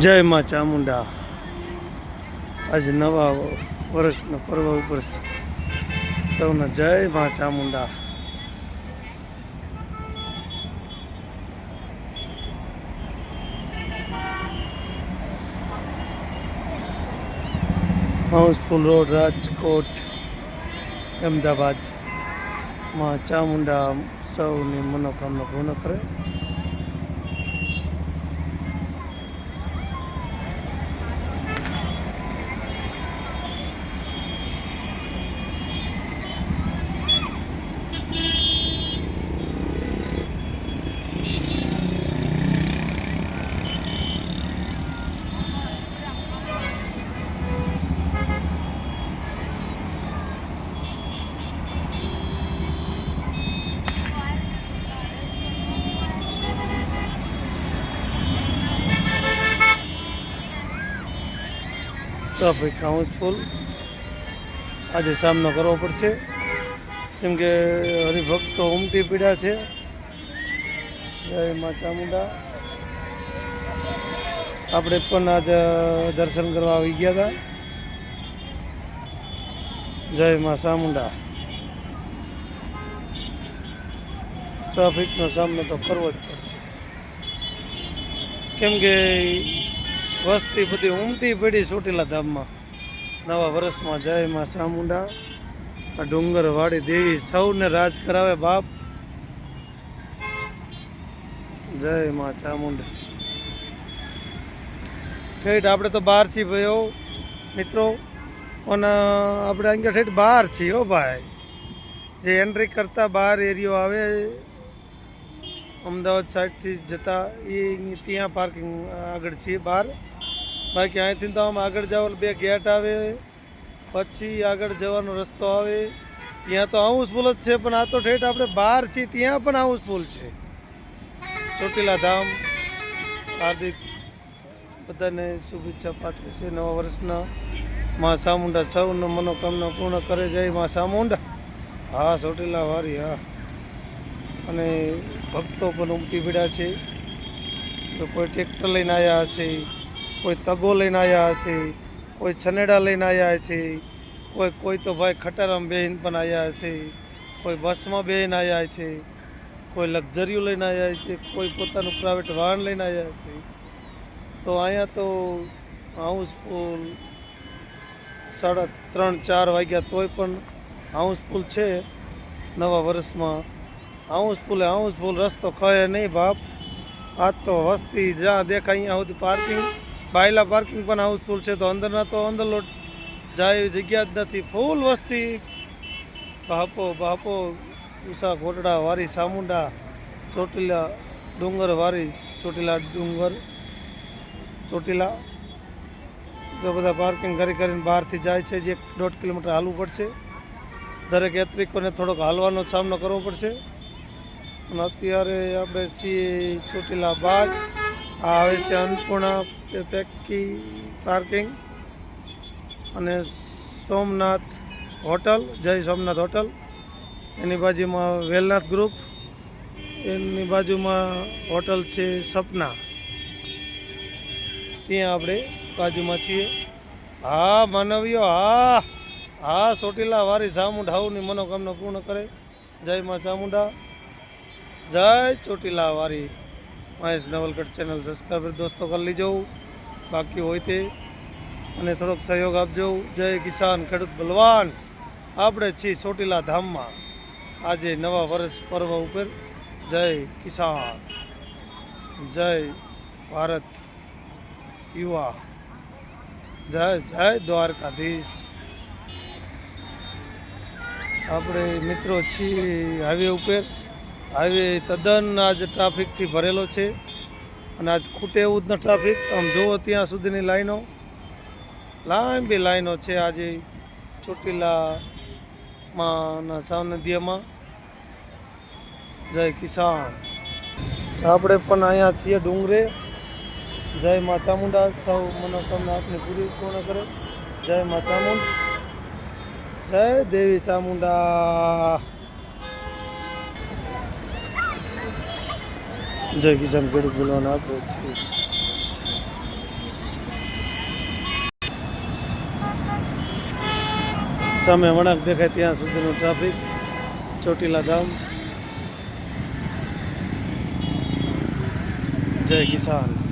જય માં ચામુંડા આજે નવા વર્ષનો પર્વ ઉપર સૌને જય માં ચામુંડા હાઉસફુલ રોડ, રાજકોટ, અમદાવાદ. માં ચામુંડા સૌની મનોકામના પૂર્ણ કરે. ટ્રાફિક હાઉસફુલ આજે સામનો કરવો પડશે. જેમ કે, હરિભક્તો ઉમટી પીડ્યા છે. જય મા ચામુંડા આપણે પણ આજે દર્શન કરવા આવી ગયા હતા. જય મા ચામુંડા ટ્રાફિકનો સામનો તો કરવો જ પડશે. કેમ કે વસ્તી બધી ઉમટી પડી ચોટીલા ધામમાં. નવા વર્ષમાં જય માં ચામુંડા. આ ડુંગર વાડી દેવી સૌને રાજ કરાવે બાપ. જય માં ચામુંડા. ઠેઠ આપણે તો બહાર છીએ ભાઈઓ મિત્રો. અને આપણે અહીંયા ઠેઠ બહાર છીએ હો ભાઈ. જે એન્ટ્રી કરતા બહાર એરિયો આવે, અમદાવાદ સાઈડથી જતા, એ ત્યાં પાર્કિંગ આગળ છીએ બહાર બાકી અહીંથી તો આમ આગળ જાઓ, બે ગેટ આવે, પછી આગળ જવાનો રસ્તો આવે. ત્યાં તો હાઉસફુલ જ છે, પણ આ તો ઠેઠ આપણે બહાર છીએ, ત્યાં પણ હાઉસફુલ છે. ચોટીલા ધામ, હાર્દિક બધાને શુભેચ્છા પાઠવે છે, નવા વર્ષના. મા ચામુંડા સૌનો મનોકામના પૂર્ણ કરે, જાય મા ચામુંડા. હા, ચોટીલા વારી, હા. અને ભક્તો પણ ઉમટી પડ્યા છે. તો કોઈ ટ્રેક્ટર લઈને આવ્યા હશે કોઈ તગો લઈને આવ્યા હશે, કોઈ છનેડા લઈને આવ્યા હશે, કોઈ કોઈ તો ભાઈ ખટારામાં બેહીને પણ આવ્યા હશે, કોઈ બસમાં બેહીને આવ્યા છે કોઈ લક્ઝરીઓ લઈને આવ્યા છે કોઈ પોતાનું પ્રાઇવેટ વાહન લઈને આવ્યા છે તો અહીંયા તો હાઉસફુલ સાડા ત્રણ, ચાર વાગ્યા તોય પણ હાઉસફુલ છે નવા વર્ષમાં. હાઉસફુલ હાઉસફુલ, રસ્તો ખાય નહીં બાપ. આજ તો વસ્તી જ્યાં દેખાય, અહીંયા સુધી પાર્કિંગ બાયલા પાર્કિંગ પણ હાઉસફુલ છે. તો અંદરના તો અંદર લોટ જાય એવી જગ્યા જ નથી. ફૂલ વસ્તી. બાપો બાપો, ઉષા, ઘોટડા, વારી સામુંડા ચોટીલા ડુંગર, વારી, ચોટીલા ડુંગર, ચોટીલા તો બધા પાર્કિંગ કરી કરીને બહારથી જાય છે, જે દોઢ કિલોમીટર હાલવું પડશે. દરેક યાત્રિકોને થોડોક હાલવાનો સામનો કરવો પડશે. અને અત્યારે આપણે છીએ ચોટીલા બાગ. આ આવે છે અન્નપૂર્ણા પેકી પાર્કિંગ અને સોમનાથ હોટલ, જય સોમનાથ હોટલ. એની બાજુમાં વેલનાથ ગ્રુપ, એની બાજુમાં હોટલ છે સપના. ત્યાં આપણે બાજુમાં છીએ. હા, માનવીઓ, હા હા, ચોટીલા વારી ચામુંડાઓની મનોકામના પૂર્ણ કરે. જય માં ચામુંડા. જય ચોટીલા વારી. મહેશ નવલગઢ ચેનલ સબસ્ક્રાઈબર દોસ્તો કરી લીજો. બાકી હોય તે. અને થોડોક સહયોગ આપજો. જય કિસાન ખેડૂત બલવાન. આપણે છીએ ચોટીલા ધામમાં. આજે નવા વર્ષ પર્વ ઉપર. જય કિસાન. જય ભારત યુવા. જય જય દ્વારકાધીશ. આપણે મિત્રો છીએ હાઈવે ઉપર. હાઈવે તદ્દન આજ ટ્રાફિકથી ભરેલો છે અને આજ ખૂટે એવું જ ન ટ્રાફિક. આમ જુઓ ત્યાં સુધીની લાઈનો. લાંબી લાઈનો છે આજે ચોટીલામાં સાનિધ્યમાં જય કિસાન. આપણે પણ અહીંયા છીએ ડુંગરે. જય મા ચામુંડા સૌ મનોકામના આપની પૂરી પૂર્ણ કરે. જય મા ચામુંડ જય દેવી ચામુંડા જય કિસાન ખેડૂત બોલવાનું આપે છે સામે વણાક દેખાય ત્યાં સુધીનો ટ્રાફિક ચોટીલા ગામ જય કિસાન